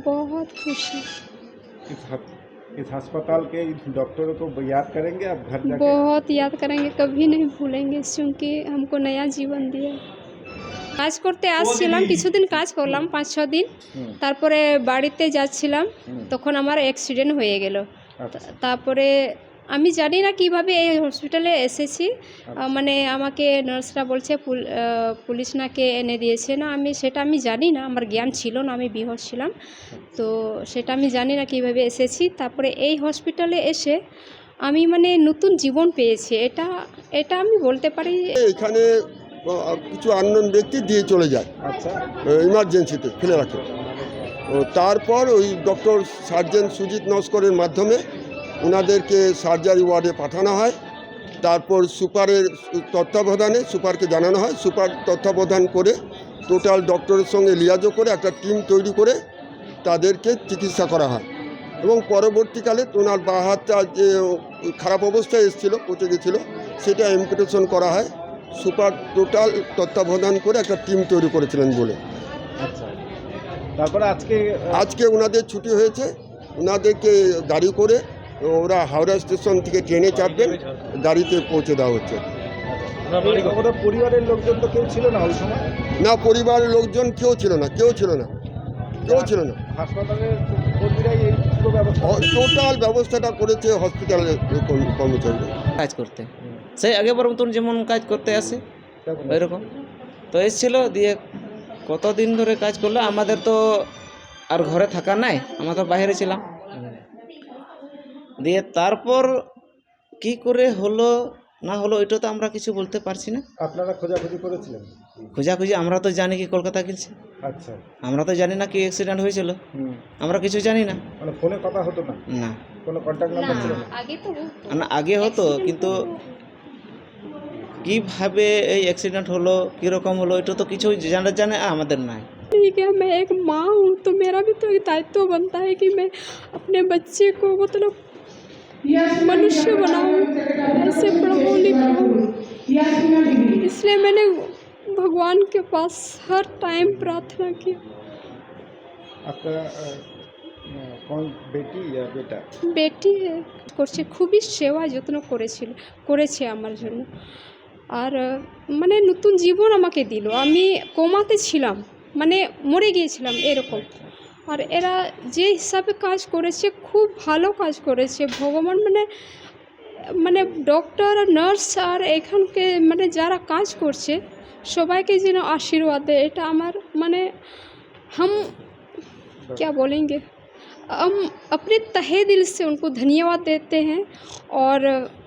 बहुत खुश है इस हस- इस अस्पताल के इन डॉक्टरों को याद करेंगे आप घर जाके बहुत याद करेंगे कभी नहीं भूलेंगे क्योंकि हमको नया জীবন দিয়ে কাজ করতে আসছিলাম কিছুদিন কাজ করলাম পাঁচ ছ দিন হুম, তারপরে বাড়িতে যাচ্ছিলাম হুম, তখন আমার অ্যাক্সিডেন্ট হয়ে গেল আচ্ছা, তারপরে আমি জানি না কীভাবে এই হসপিটালে এসেছি। মানে আমাকে নার্সরা বলছে পুল- পুলিশ নাকে এনে দিয়েছে। না আমি সেটা আমি জানি না আমার জ্ঞান ছিল না আমি বিহস ছিলাম। তো সেটা আমি জানি না কীভাবে এসেছি। তারপরে এই হসপিটালে এসে আমি মানে নতুন জীবন পেয়েছি। এটা এটা আমি বলতে পারি এখানে কিছু আননোন ব্যক্তি দিয়ে চলে যায়। আচ্ছা। ইমার্জেন্সিতে ফেলে রাখে। তারপর ওই ডক্টর সার্জেন সুজিত নস্করের মাধ্যমে ওনাদেরকে সার্জারি ওয়ার্ডে পাঠানো হয় তারপর সুপারের তত্ত্বাবধানে সুপারকে জানানো হয় সুপার তত্ত্বাবধান করে টোটাল ডক্টরের সঙ্গে লিয়াজো করে একটা টিম তৈরি করে তাদেরকে চিকিৎসা করা হয়। এবং পরবর্তীকালে ওনার বা হাতটা যে খারাপ অবস্থায় এসেছিল পচে গেছিল সেটা এমপিটেশন করা হয়। সুপার টোটাল তত্ত্বাবধান করে একটা টিম তৈরি করেছিলেন বলে। আচ্ছা। তারপরে আজকে আজকে ওনাদের ছুটি হয়েছে ওনাদেরকে গাড়ি করে ওরা হাওড়া স্টেশন থেকে ট্রেনে চাপবেন গাড়িতে পৌঁছে দেওয়া হচ্ছে। পরিবারের লোকজন তো কেউ ছিল না ওই সময়? না পরিবারের লোকজন কেউ ছিল না কেউ ছিল না কেউ ছিল না। হাসপাতালের কর্মীরাই এই পুরো ব্যবস্থা টোটাল ব্যবস্থাটা করেছে হসপিটালের কর্ম- কর্মচারীরা। কাজ করতে। সেই আগে মতন যেমন কাজ করতে আসে এরকম তো এসেছিল দিয়ে কতদিন ধরে কাজ করল আমাদের তো আর ঘরে থাকা নাই আমরা তো বাইরে ছিলাম। দিয়ে তারপর কি করে হলো না হলো এটা তো আমরা কিছু বলতে পারছি না আপনারা খোঁজাখুঁজি করেছিলেন খোঁজাখুঁজি আমরা তো জানি কি কলকাতা গেছে আচ্ছা আমরা তো জানি না কি অ্যাক্সিডেন্ট হয়েছিল হুম আমরা কিছু জানি না মানে ফোনে কথা হতো না না কোনো কন্ট্যাক্ট নাম্বার ছিল না আগে তো না আগে হতো কিন্তু কিভাবে এই অ্যাক্সিডেন্ট হলো কীরকম হলো এটা তো কিছু জানা জানে আমাদের নাই ठीक है मैं एक माँ हूँ तो मेरा भी तो एक दायित्व बनता है कि मैं अपने बच्चे को मतलब मनुष्य बनाऊँ ऐसे पढ़ाऊँ लिखाऊँ इसलिए मैंने भगवान के पास हर टाइम प्रार्थना की आपका अ, अ, कौन बेटी या बेटा বেটি করছে খুবই সেবা যত্ন করেছিল করেছে আমার জন্য আর আহ, মানে নতুন জীবন আমাকে দিল আমি কোমাতে ছিলাম মানে মরে গিয়েছিলাম এরকম আর এরা যে হিসাবে কাজ করেছে খুব ভালো কাজ করেছে ভগবান মানে মানে ডক্টর আর নার্স আর এখানকে মানে যারা কাজ করছে সবাইকে যেন আশীর্বাদ দেয় এটা আমার মানে হাম क्या बोलेंगे हम अपने तहे दिल से उनको धन्यवाद देते हैं और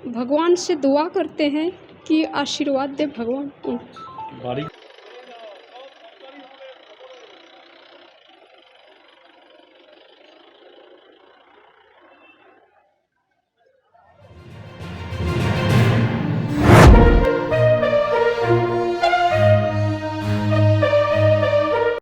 भगवान से दुआ करते हैं कि आशीर्वाद दे भगवान उनको